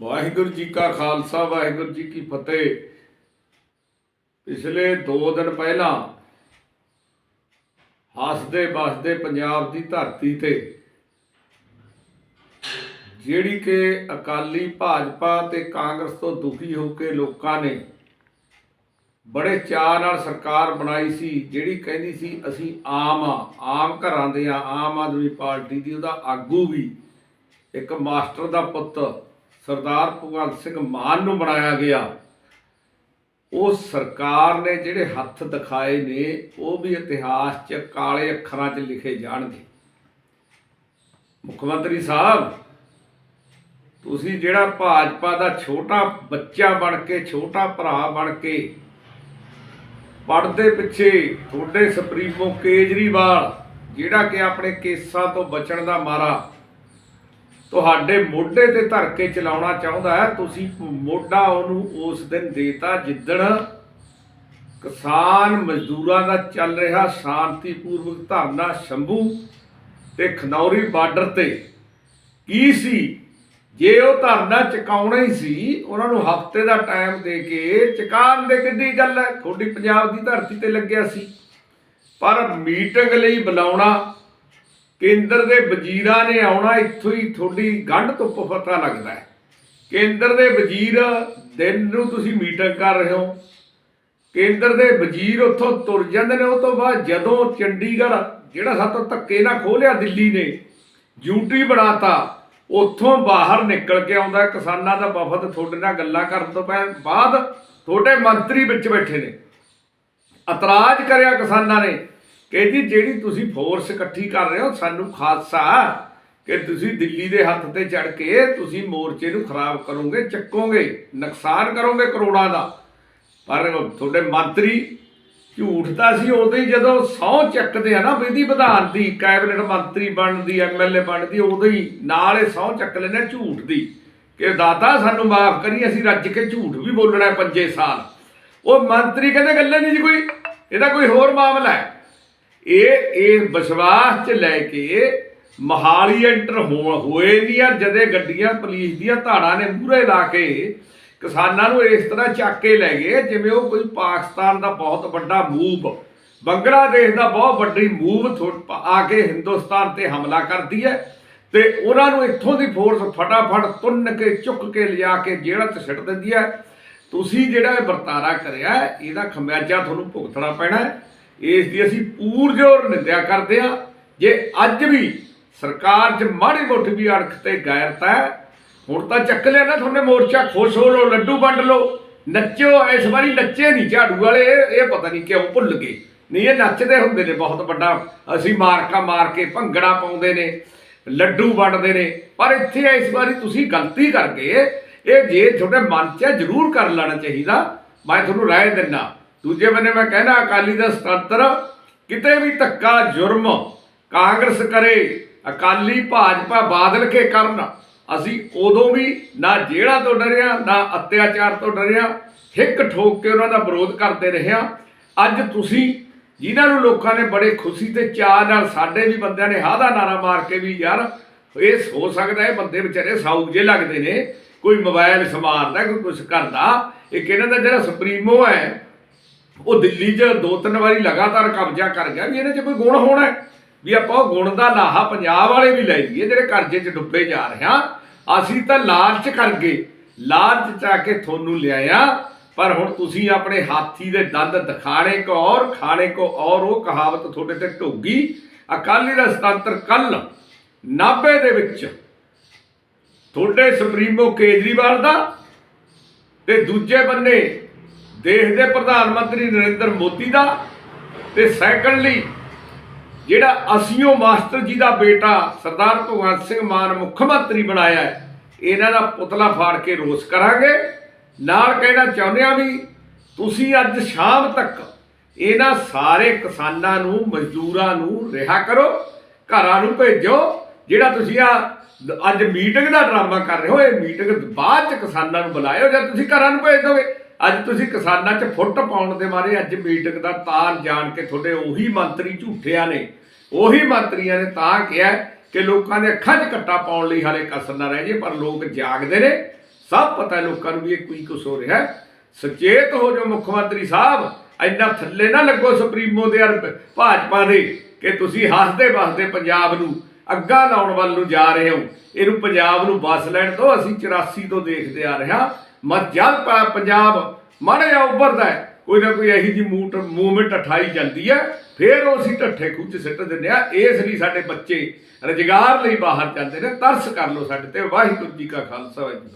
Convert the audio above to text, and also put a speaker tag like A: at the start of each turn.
A: ਵਾਹਿਗੁਰੂ ਜੀ ਕਾ ਖਾਲਸਾ, ਵਾਹਿਗੁਰੂ ਜੀ ਕੀ ਫਤਿਹ। ਪਿਛਲੇ 2 ਦਿਨ ਪਹਿਲਾਂ ਹੱਸਦੇ ਬਸਦੇ ਪੰਜਾਬ ਦੀ ਧਰਤੀ ਤੇ ਜਿਹੜੀ ਕਿ ਅਕਾਲੀ ਭਾਜਪਾ ਤੇ ਕਾਂਗਰਸ ਤੋਂ ਦੁਖੀ ਹੋ ਕੇ ਲੋਕਾਂ ਨੇ ਬੜੇ ਚਾਅ ਨਾਲ ਸਰਕਾਰ ਬਣਾਈ ਸੀ, ਜਿਹੜੀ ਕਹਿੰਦੀ ਸੀ, ਅਸੀਂ ਆਮ ਆ, ਆਮ ਘਰਾਂ ਦੇ ਆ, ਆਮ ਆਦਮੀ ਪਾਰਟੀ ਦੀ, ਉਹਦਾ ਆਗੂ ਵੀ ਇੱਕ ਮਾਸਟਰ ਦਾ ਪੁੱਤ ਸਰਦਾਰ ਭਗਵੰਤ ਸਿੰਘ ਮਾਨ ਨੂੰ ਬਣਾਇਆ ਗਿਆ। ਉਹ ਸਰਕਾਰ ਨੇ ਜਿਹੜੇ ਹੱਥ ਦਿਖਾਏ ਨੇ, ਉਹ ਵੀ ਇਤਿਹਾਸ 'ਚ ਕਾਲੇ ਅੱਖਰਾਂ 'ਚ ਲਿਖੇ ਜਾਣਗੇ। ਮੁੱਖ ਮੰਤਰੀ ਸਾਹਿਬ, ਤੁਸੀਂ ਜਿਹੜਾ ਭਾਜਪਾ ਦਾ ਛੋਟਾ ਬੱਚਾ ਬਣ ਕੇ, ਛੋਟਾ ਭਰਾ ਬਣ ਕੇ ਪੜਦੇ ਪਿੱਛੇ ਤੁਹਾਡੇ ਸੁਪਰੀਮੋ ਕੇਜਰੀਵਾਲ, ਜਿਹੜਾ ਕਿ ਆਪਣੇ ਕੇਸਾਂ ਤੋਂ ਬਚਣ ਦਾ ਮਾਰਾ ਤੁਹਾਡੇ ਮੋਢੇ ਤੇ ਧਰ ਕੇ ਚਲਾਉਣਾ ਚਾਹੁੰਦਾ ਹੈ, ਤੁਸੀਂ ਮੋਢਾ ਉਹਨੂੰ ਉਸ ਦਿਨ ਦੇਤਾ ਜਿੱਦਣ ਕਿਸਾਨ ਮਜ਼ਦੂਰਾਂ ਦਾ ਚੱਲ ਰਿਹਾ ਸ਼ਾਂਤੀਪੂਰਵਕ ਧਰਨਾ ਸ਼ੰਭੂ ਤੇ ਖਨੌਰੀ ਬਾਰਡਰ ਤੇ। ਕੀ ਸੀ? ਜੇ ਉਹ ਧਰਨਾ ਚੁਕਾਉਣਾ ਹੀ ਸੀ, ਉਹਨਾਂ ਨੂੰ ਹਫ਼ਤੇ ਦਾ ਟਾਈਮ ਦੇ ਕੇ ਚੁਕਾਉਣ ਦੇ ਕਿੱਡੀ ਗੱਲ ਹੈ? ਤੁਹਾਡੀ ਪੰਜਾਬ ਦੀ ਧਰਤੀ ਤੇ ਲੱਗਿਆ ਸੀ। ਪਰ ਮੀਟਿੰਗ ਲਈ ਬੁਲਾਉਣਾ ਕੇਂਦਰ ਦੇ ਵਜ਼ੀਰਾਂ ਨੇ ਆਉਣਾ, ਇੱਥੋਂ ਹੀ ਤੁਹਾਡੀ ਗੰਢ ਧੁੱਪ ਪਤਾ ਲੱਗਦਾ ਹੈ। ਕੇਂਦਰ ਦੇ ਵਜ਼ੀਰ ਦਿਨ ਨੂੰ ਤੁਸੀਂ ਮੀਟਿੰਗ ਕਰ ਰਹੇ ਹੋ। ਕੇਂਦਰ ਦੇ ਵਜ਼ੀਰ ਉੱਥੋਂ ਤੁਰ ਜਾਂਦੇ ਨੇ, ਉਹ ਤੋਂ ਬਾਅਦ ਜਦੋਂ ਚੰਡੀਗੜ੍ਹ, ਜਿਹੜਾ ਸਾਤੋਂ ਧੱਕੇ ਨਾਲ ਖੋਲਿਆ ਦਿੱਲੀ ਨੇ ਯੂਟੀ ਬਣਾਤਾ, ਉੱਥੋਂ ਬਾਹਰ ਨਿਕਲ ਕੇ ਆਉਂਦਾ, ਕਿਸਾਨਾਂ ਦਾ ਵਫਦ ਤੁਹਾਡੇ ਨਾਲ ਗੱਲਾਂ ਕਰਨ ਤੋਂ ਪੈ- ਬਾਅਦ ਤੁਹਾਡੇ ਮੰਤਰੀ ਵਿੱਚ ਬੈਠੇ ਨੇ। ਇਤਰਾਜ਼ ਕਰਿਆ ਕਿਸਾਨਾਂ ਨੇ ਕਿ ਜੀ ਜਿਹੜੀ ਤੁਸੀਂ ਫੋਰਸ ਇਕੱਠੀ ਕਰ ਰਹੇ ਹੋ, ਸਾਨੂੰ ਖਾਲਸਾ ਕਿ ਤੁਸੀਂ ਦਿੱਲੀ ਦੇ ਹੱਥ ਤੇ ਚੜ ਕੇ ਤੁਸੀਂ ਮੋਰਚੇ ਨੂੰ ਖਰਾਬ ਕਰੋਗੇ, ਚੱਕੋਗੇ, ਨੁਕਸਾਨ ਕਰੋਗੇ ਕਰੋੜਾਂ ਦਾ। ਪਰ ਤੁਹਾਡੇ ਮੰਤਰੀ ਝੂਠ ਤਾਂ ਸੀ ਉਦੋਂ ਹੀ ਜਦੋਂ ਸਹੁੰ ਚੱਕਦੇ ਆ ਨਾ ਵਿਧੀ ਵਿਧਾਨ ਦੀ, ਕੈਬਨਿਟ ਮੰਤਰੀ ਬਣਦੀ ਐਮਐਲਏ ਬਣਨ ਦੀ ਉਦੋਂ ਹੀ ਨਾਲ ਇਹ ਸਹੁੰ ਚੱਕ ਲੈਣੇ ਝੂਠ ਦੀ। ਕਿ ਦਾਤਾ, ਸਾਨੂੰ ਮਾਫ ਕਰੀ, ਅਸੀਂ ਰੱਜ ਕੇ ਝੂਠ ਵੀ ਬੋਲਣਾ ਪੰਜੇ ਸਾਲ। ਉਹ ਮੰਤਰੀ ਕਹਿੰਦੇ, ਗੱਲੇ ਨਹੀਂ ਜੀ ਕੋਈ, ਇਹਦਾ ਕੋਈ ਹੋਰ ਮਾਮਲਾ ਹੈ। ਇਹ ਇਹ ਵਿਸ਼ਵਾਸ ਚ ਲੈ ਕੇ ਮਹਾਲੀ ਐਂਟਰ ਹੋ- ਹੋਏ ਨਹੀਂ ਯਾਰ ਜਦੇ ਗੱਡੀਆਂ, ਪੁਲਿਸ ਦੀਆਂ ਧਾੜਾਂ ਨੇ ਮੂਹਰੇ ਲਾ ਕੇ ਕਿਸਾਨਾਂ ਨੂੰ ਇਸ ਤਰ੍ਹਾਂ ਚੱਕ ਕੇ ਲੈ ਗਏ, ਜਿਵੇਂ ਉਹ ਕੋਈ ਪਾਕਿਸਤਾਨ ਦਾ ਬਹੁਤ ਵੱਡਾ ਮੂਵ, ਬੰਗਲਾਦੇਸ਼ ਦਾ ਬਹੁਤ ਵੱਡੀ ਮੂਵ ਥੋ- ਆ ਕੇ ਹਿੰਦੁਸਤਾਨ ਤੇ ਹਮਲਾ ਕਰਦੀ ਹੈ ਤੇ ਉਹਨਾਂ ਨੂੰ ਇੱਥੋਂ ਦੀ ਫੋਰਸ ਫਟਾਫਟ ਤੁੰਨ ਕੇ, ਚੁੱਕ ਕੇ ਲਿਆ ਕੇ ਜੇਲ੍ਹ 'ਚ ਸਿੱਟ ਦਿੰਦੀ ਹੈ। ਤੁਸੀਂ ਜਿਹੜਾ ਇਹ ਵਰਤਾਰਾ ਕਰਿਆ, ਇਹਦਾ ਖਮਿਆਜਾ ਤੁਹਾਨੂੰ ਭੁਗਤਣਾ ਪੈਣਾ ਹੈ। ਇਸ ਦੀ ਅਸੀਂ ਪੂਰਜੋਰ ਨਿੰਦਿਆ ਕਰਦੇ ਹਾਂ। ਜੇ ਅੱਜ ਵੀ ਸਰਕਾਰ 'ਚ ਮਾੜੀ ਮੋਟੀ ਵੀ ਅਣਖ ਤੇ ਗੈਰਤ ਹੈ, ਹੁਣ ਤਾਂ ਚੱਕ ਲਿਆ ਨਾ ਤੁਹਾਨੇ ਮੋਰਚਾ, ਖੁਸ਼ ਹੋ ਲੋ ਲੱਡੂ ਵੰਡ ਲਓ। ਨੱਚੋ ਇਸ ਵਾਰੀ ਨੱਚੇ ਨਹੀਂ ਝਾੜੂ ਵਾਲੇ, ਇਹ ਪਤਾ ਨਹੀਂ ਕਿਉਂ ਭੁੱਲ ਗਏ। ਨਹੀਂ, ਇਹ ਨੱਚਦੇ ਹੁੰਦੇ ਨੇ ਬਹੁਤ ਵੱਡਾ। ਅਸੀਂ ਮਾਰਕਾ ਮਾਰ ਕੇ ਭੰਗੜਾ ਪਾਉਂਦੇ ਨੇ, ਲੱਡੂ ਵੰਡਦੇ ਨੇ। ਪਰ ਇੱਥੇ ਇਸ ਵਾਰੀ ਤੁਸੀਂ ਗਲਤੀ ਕਰ ਗਏ ਇਹ ਜੇ ਤੁਹਾਡੇ ਮਨ 'ਚ ਜ਼ਰੂਰ ਕਰ ਲੈਣਾ ਚਾਹੀਦਾ। ਮੈਂ ਤੁਹਾਨੂੰ ਰਾਏ ਦਿੰਦਾ। ਦੂਜੇ ਬੰਨੇ ਮੈਂ ਕਹਿੰਦਾ ਅਕਾਲੀ ਦਾ ਸਤੰਤਰ, ਕਿਤੇ ਵੀ ਧੱਕਾ, ਜੁਰਮ ਕਾਂਗਰਸ ਕਰੇ, ਅਕਾਲੀ ਭਾਜਪਾ ਬਾਦਲ ਕੇ ਕਰਨ, ਅਸੀਂ ਉਦੋਂ ਵੀ ਨਾ ਜੇਲ੍ਹਾਂ ਤੋਂ ਡਰਿਆ, ਨਾ ਅਤਿਆਚਾਰ ਤੋਂ ਡਰਿਆ, ਹਿੱਕ ਠੋਕ ਕੇ ਉਹਨਾਂ ਦਾ ਵਿਰੋਧ ਕਰਦੇ ਰਹਿਆ ਅੱਜ ਤੁਸੀਂ ਜਿਨ੍ਹਾਂ ਨੂੰ ਲੋਕਾਂ ਨੇ ਬੜੇ ਖੁਸ਼ੀ ਤੇ ਚਾਅ ਨਾਲ ਸਾਡੇ ਵੀ ਬੰਦਿਆਂ ਨੇ ਹਾਦਾ ਨਾਰਾ ਮਾਰ ਕੇ ਵੀ ਯਾਰ, ਇਹ ਹੋ ਸਕਦਾ ਇਹ ਬੰਦੇ ਵਿਚਾਰੇ ਸਾਊ ਜੇ ਲੱਗਦੇ ਨੇ, ਕੋਈ ਮੋਬਾਈਲ ਸਮਾਰਦਾ ਕੋਈ ਕੁਝ ਕਰਦਾ ਇਹ ਇਹਨਾਂ ਜਿਹੜਾ ਸੁਪਰੀਮੋ ਹੈ ਉਹ ਦਿੱਲੀ 'ਚ ਦੋ ਤਿੰਨ ਵਾਰੀ ਲਗਾਤਾਰ ਕਬਜ਼ਾ ਕਰ ਗਿਆ ਵੀ ਇਹਦੇ 'ਚ ਕੋਈ ਗੁਣ ਹੋਣਾ ਵੀ ਆਪਾਂ ਉਹ ਗੁਣ ਦਾ ਲਾਹਾ ਪੰਜਾਬ ਵਾਲੇ ਵੀ ਲੈ ਲਈਏ, ਜਿਹੜੇ ਕਰਜ਼ੇ 'ਚ ਡੁੱਬੇ ਜਾ ਰਹੇ ਹਾਂ। ਅਸੀਂ ਤਾਂ ਲਾਲਚ ਕਰ ਗਏ ਲਾਲਚ ਚ ਆ ਕੇ ਤੁਹਾਨੂੰ ਲਿਆਇਆ, ਪਰ ਹੁਣ ਤੁਸੀਂ ਆਪਣੇ ਹਾਥੀ ਦੇ ਦੰਦ ਦਿਖਾਣੇ ਕੋ ਔਰ, ਖਾਣੇ ਕੋ ਔਰ, ਉਹ ਕਹਾਵਤ ਤੁਹਾਡੇ ਤੇ ਢੋਗੀ। ਅਕਾਲੀ ਦਾ ਸਤੰਤਰ ਕੱਲ 90 ਦੇ ਵਿੱਚ ਤੁਹਾਡੇ ਸੁਪਰੀਮੋ ਕੇਜਰੀਵਾਲ ਦਾ ਤੇ ਦੂਜੇ ਬੰਨੇ ਦੇਸ਼ ਦੇ ਪ੍ਰਧਾਨ ਮੰਤਰੀ ਨਰਿੰਦਰ ਮੋਦੀ ਦਾ ਤੇ ਸੈਕੰਡਲੀ ਜਿਹੜਾ ਅਸੀਓ ਮਾਸਟਰ ਜੀ ਦਾ ਬੇਟਾ ਸਰਦਾਰ ਭਗਵੰਤ ਸਿੰਘ ਮਾਨ ਮੁੱਖ ਮੰਤਰੀ ਬਣਾਇਆ ਇਹਨਾਂ ਦਾ ਪੁਤਲਾ ਫਾੜ ਕੇ ਰੋਸ ਕਰਾਂਗੇ। ਨਾਲ ਕਹਿਣਾ ਚਾਹੁੰਦੇ ਆ ਵੀ ਤੁਸੀਂ ਅੱਜ ਸ਼ਾਮ ਤੱਕ ਇਹਨਾਂ ਸਾਰੇ ਕਿਸਾਨਾਂ ਨੂੰ, ਮਜ਼ਦੂਰਾਂ ਨੂੰ ਰਿਹਾ ਕਰੋ, ਘਰਾਂ ਨੂੰ ਭੇਜੋ, ਜਿਹੜਾ ਤੁਸੀਂ ਆ ਅੱਜ ਮੀਟਿੰਗ ਦਾ ਡਰਾਮਾ ਕਰ ਰਹੇ ਹੋ, ਇਹ ਮੀਟਿੰਗ ਬਾਅਦ ਚ ਕਿਸਾਨਾਂ ਨੂੰ ਬੁਲਾਇਓ ਜਾਂ ਤੁਸੀਂ ਘਰਾਂ ਨੂੰ ਭੇਜ ਦੋਗੇ। ਅੱਜ ਤੁਸੀਂ ਕਿਸਾਨਾਂ 'ਚ ਫੁੱਟ ਪਾਉਣ ਦੇ ਮਾਰੇ ਅੱਜ ਮੀਟਿੰਗ ਦਾ ਤਾਰ ਜਾਣ ਕੇ ਤੁਹਾਡੇ ਉਹੀ ਮੰਤਰੀ ਝੂਠਿਆਂ ਨੇ, ਉਹੀ ਮੰਤਰੀਆਂ ਨੇ ਤਾਂ ਕਿਹਾ ਕਿ ਲੋਕਾਂ ਦੇ ਅੱਖਾਂ 'ਚ ਕੱਟਾ ਪਾਉਣ ਲਈ ਹਾਲੇ ਕਸਰ ਨਾ ਰਹਿ ਜੇ, ਪਰ ਲੋਕ ਜਾਗਦੇ ਨੇ। ਸਭ ਪਤਾ ਲੋਕਾਂ ਨੂੰ ਵੀ ਇਹ ਕੀ ਕੁਛ ਹੋ ਰਿਹਾ ਸੁਚੇਤ ਹੋ ਜੋ ਮੁੱਖ ਮੰਤਰੀ ਸਾਹਿਬ, ਇੰਨਾ ਥੱਲੇ ਨਾ ਲੱਗੋ ਸੁਪਰੀਮੋ ਦੇ ਅਰ ਭਾਜਪਾ ਦੇ ਕਿ ਤੁਸੀਂ ਹੱਸਦੇ ਵਸਦੇ ਪੰਜਾਬ ਨੂੰ, ਅੱਗਾ ਲਾਉਣ ਵੱਲ ਨੂੰ ਜਾ ਰਹੇ ਹੋ। ਇਹਨੂੰ ਪੰਜਾਬ ਨੂੰ ਵਸ ਲੈਣ ਤੋਂ ਅਸੀਂ 84 ਤੋਂ ਦੇਖਦੇ ਆ ਰਹੇ ਹਾਂ। ਮਤ ਜਦ ਪੰਜਾਬ, ਮਾੜਾ ਜਿਹਾ ਉੱਭਰਦਾ ਹੈ। ਕੋਈ ਨਾ ਕੋਈ ਇਹੀ ਜੀ ਮੂਟ ਮੂਵਮੈਂਟ ਉਠਾਈ ਜਾਂਦੀ ਹੈ। ਫਿਰ ਉਹ ਅਸੀਂ ਢੱਠੇ ਖੂਹ 'ਚ ਸਿੱਟ ਦਿੰਦੇ ਆ ਇਸ ਲਈ ਸਾਡੇ ਬੱਚੇ ਰੁਜ਼ਗਾਰ ਲਈ ਬਾਹਰ ਜਾਂਦੇ ਨੇ। ਤਰਸ ਕਰ ਲਓ ਸਾਡੇ ਤੇ। ਵਾਹਿਗੁਰੂ ਜੀ ਕਾ ਖਾਲਸਾ, ਵਾਹਿਗੁਰੂ